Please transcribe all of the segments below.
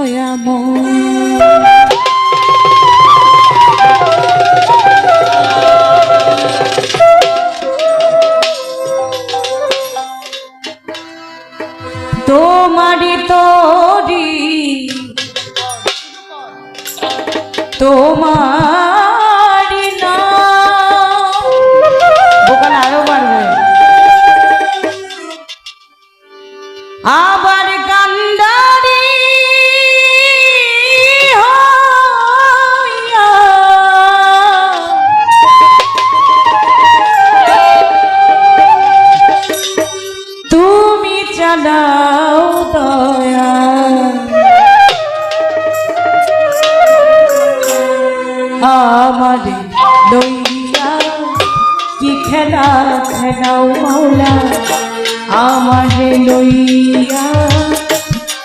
দয়াময় তোমারি তোরি তোমারি না আরও বাড়বে। আবার দাও দয়া। আমারে লইয়া কি খেলা খেলাও মৌলা? আমারে লইয়া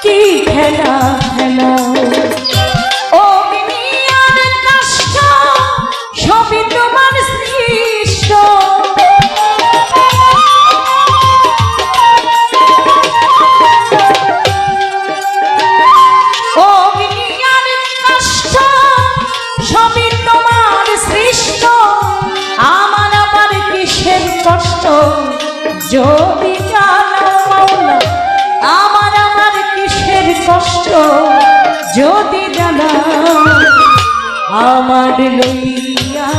কি খেলা খেলাও কৃষ্ণ আমার আবার কিসের কষ্ট? যদি জানো আমার আবার কিসের কষ্ট? যদি জানা, আমার লইয়া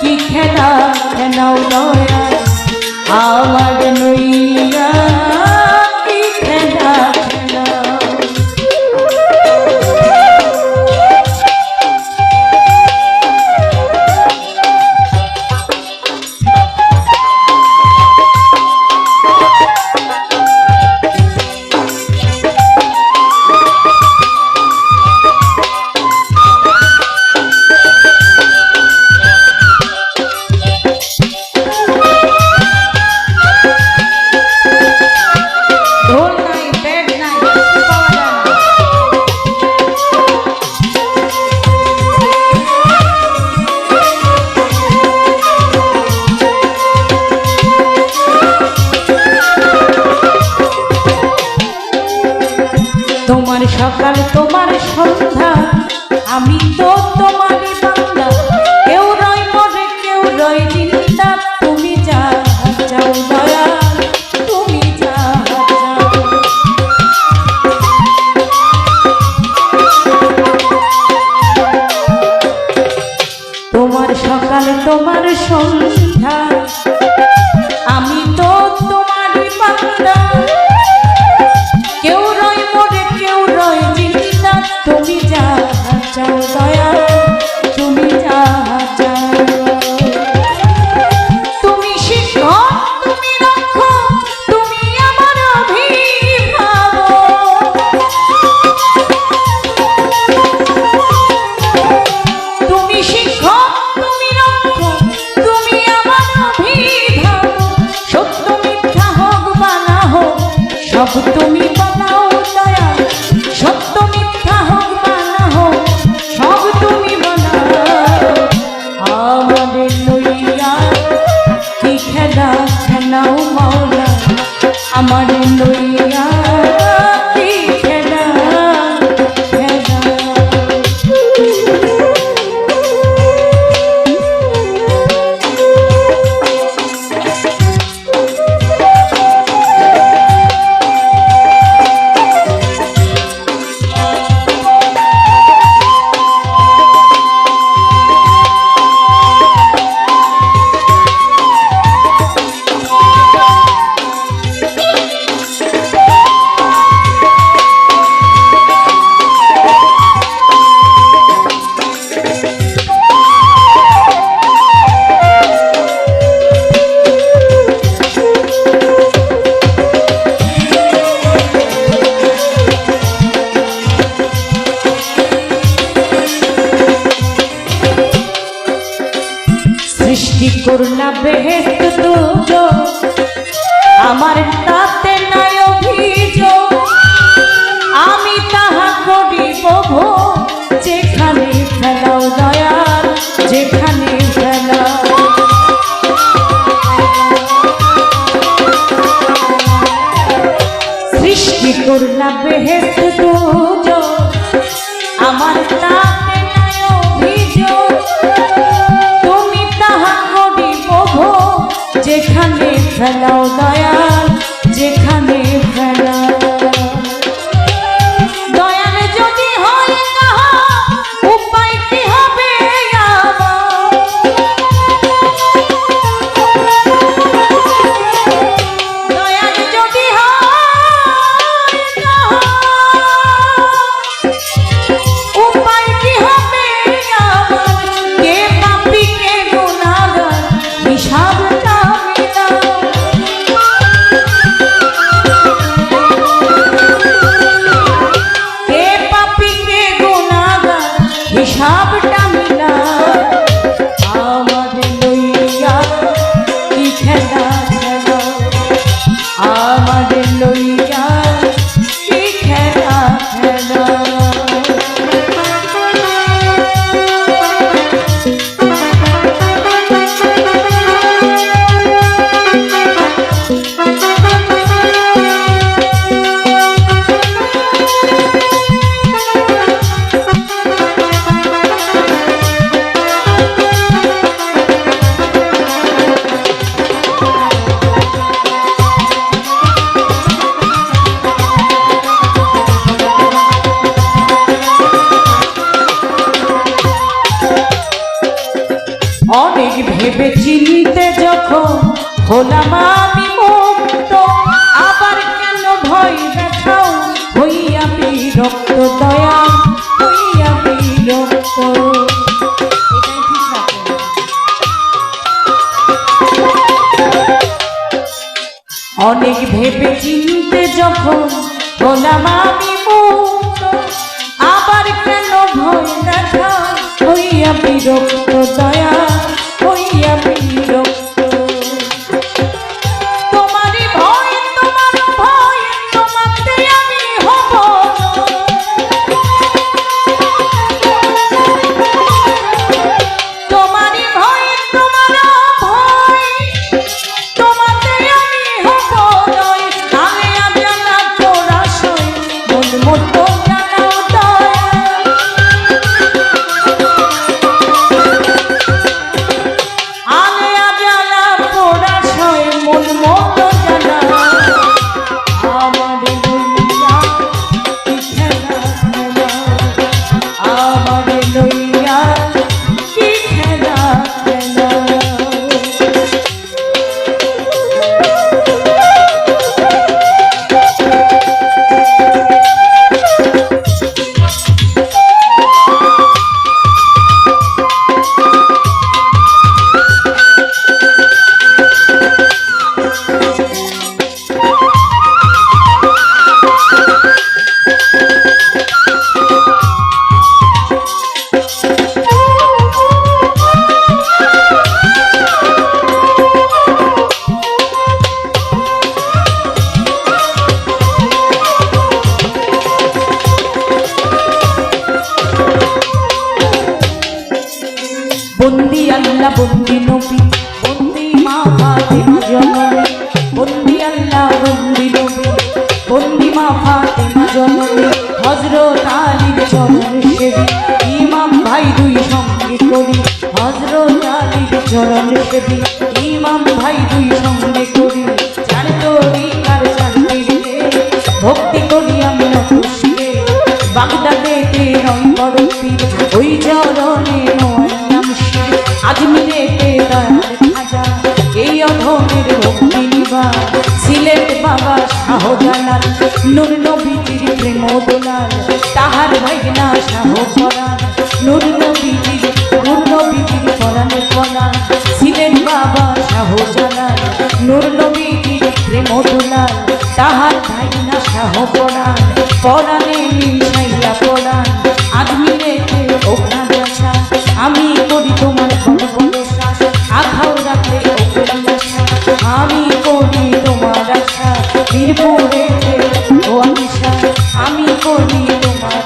কি খেলা খেলাও নয়া? আমার লইয়া না বেহেস্ত দুজ আমার তাতে নাই অভিযোগ। আমি তাহা করিব যেখানে ফেলাও দয়াল যেখানে অনেক ভেবে চিনতে যখন হলাম আমি মুক্ত, আবার কেন ভয় দেখাও হইয়া বিরক্ত দয়া। অনেক ভেবে চিনতে যখন হলাম আমি আবার কেন ভয় দেখা হইয়া বিরক্ত সেবী ইমাম ভাই দুই সঙ্গে করি হজরত আলীর চরণ সেবী ইমাম ভাই দুই শাহজালাল, নূর নবীজির প্রেম দোলাল, তাহার ভাইগনা শাহ পরাণ নূর নবীজির নূর নবীজির পরাণে পরাণ সিলেট বাবা শাহজালাল, নূর নবীজির প্রেম দোলাল, তাহার ভাইগনা শাহ পরাণ পরাণে মিশাইয়া পরাণ আদমিরেতে বীরপুরে ও আশা আমি করি তোমার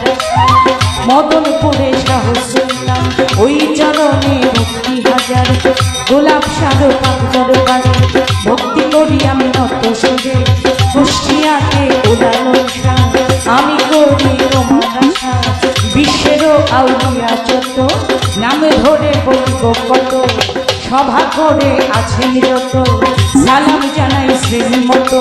মদনপুরে ওই চরণে ভক্তি গোলাপ বাড়ি ভক্তি করি আমি নত সুরে কুষ্টিয়াতে উদাহরণ আমি করি বিশ্বেরও আউলিয়া যত নাম ধরে বলব সভা করে আছেন যত। সালাম জানাই শ্রেণি মতো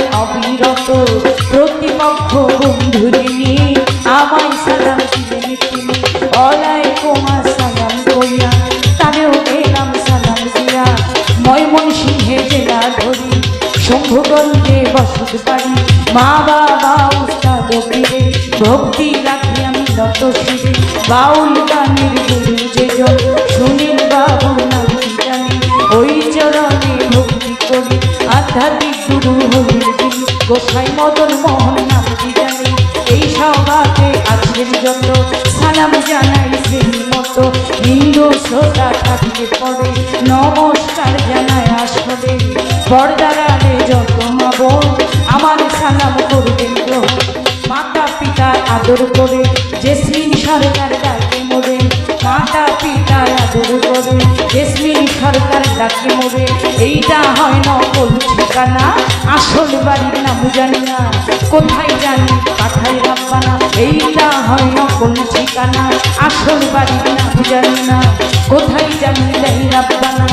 মা বাবা, উস্তাদ ফিরে ভক্তি রাখি আমি নত শিরে। বাউল গানের গুরু যেজন সুনীল বাবু নাম জানি? ওই চরণে ভক্তি করি, আধ্যাত্মিক গুরু হরির দিন। গোসাই মদন মোহন নাম জানি? এই সভাতে আছেন যত, সালাম জানাই সেই মতো হিন্দু শ্রোতা থাকতে পড়ে, নমস্কার জানাই আসলে। বরদারারে আদর করে, জেসমিন সরকার ডাকে মোড়ে মাতা পিতা আদর করে, জেসমিন সরকার ডাকে মোড়ে এইটা হয় নকল ঠিকানা, আসল বাড়ির নাম জানি না, কোথায় জানি কাঠায় রাব্বানা, এইটা হয় নকল ঠিকানা, আসল বাড়ির নাম জানি না, কোথায় জানি দেয় রাব্বানা।